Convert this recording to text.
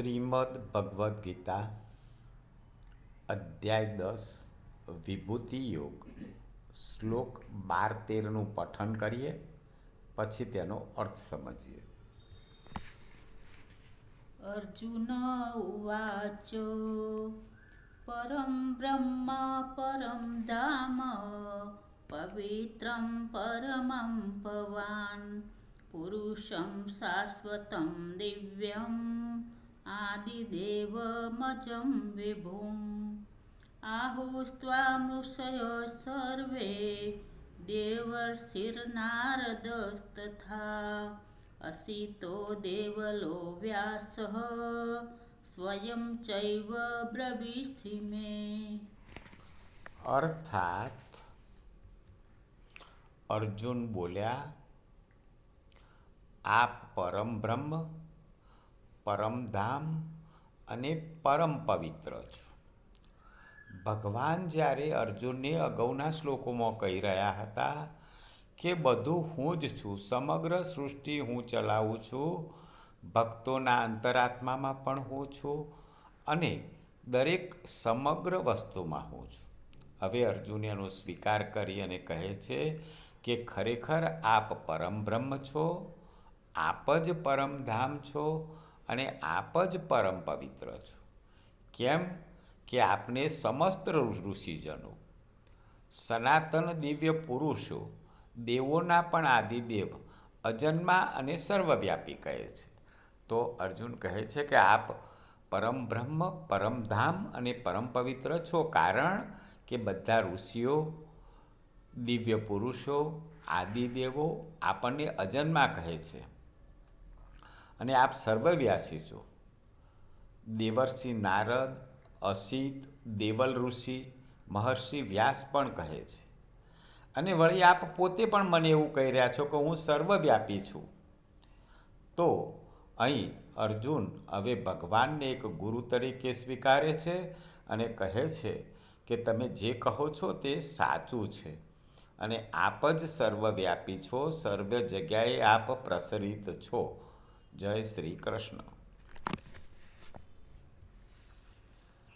શ્રીમદ ભગવદ્ ગીતા, અધ્યાય દસ, વિભૂતિ યોગ. શ્લોક બાર તેરનું પઠન કરીએ, પછી તેનો અર્થ સમજીએ. અર્જુન ઉવાચો, પરમ બ્રહ્મ, પરમ ધામ, પવિત્રમ પરમં ભવાન, પુરુષમ શાશ્વતમ દિવ્યમ आदिदेवमचं विभुम् आहुस्त्वामृषयः सर्वे देवर्षिर्नारदस्तथा असितो देवलो व्यासः स्वयं चैव ब्रवीषि मे अर्थात् अर्जुन बोल्या आप परम ब्रह्म પરમધામ અને પરમ પવિત્ર છું. ભગવાન જ્યારે અર્જુનને અગાઉના શ્લોકોમાં કહી રહ્યા હતા કે બધું હું જ છું, સમગ્ર સૃષ્ટિ હું ચલાવું છું, ભક્તોના અંતરાત્મામાં પણ હું છું અને દરેક સમગ્ર વસ્તુમાં હું છું. હવે અર્જુન એનો સ્વીકાર કરી અને કહે છે કે ખરેખર આપ પરમ બ્રહ્મ છો, આપ જ પરમધામ છો અને આપ જ પરમ પવિત્ર છો. કેમ કે આપને સમસ્ત ઋષિજનો, સનાતન દિવ્ય પુરુષો, દેવોના પણ આદિદેવ, અજન્મા અને સર્વવ્યાપી કહે છે. તો અર્જુન કહે છે કે આપ પરમ બ્રહ્મ પરમધામ અને પરમ પવિત્ર છો કારણ કે બધા ઋષિઓ, દિવ્ય પુરુષો, આદિદેવો આપણને અજન્મા કહે છે. અને આપ સર્વવ્યાસી છો. દેવર્ષિ નારદ, અસિત, દેવલ ઋષિ, મહર્ષિ વ્યાસ પણ કહે છે. અને વળી આપ પોતે પણ મને એવું કહી રહ્યા છો કે હું સર્વવ્યાપી છું. તો અહીં અર્જુન હવે ભગવાનને એક ગુરુ તરીકે સ્વીકારે છે અને કહે છે કે તમે જે કહો છો તે સાચું છે. અને આપ જ સર્વવ્યાપી છો, સર્વ જગ્યાએ આપ પ્રસરિત છો. જય શ્રી કૃષ્ણ.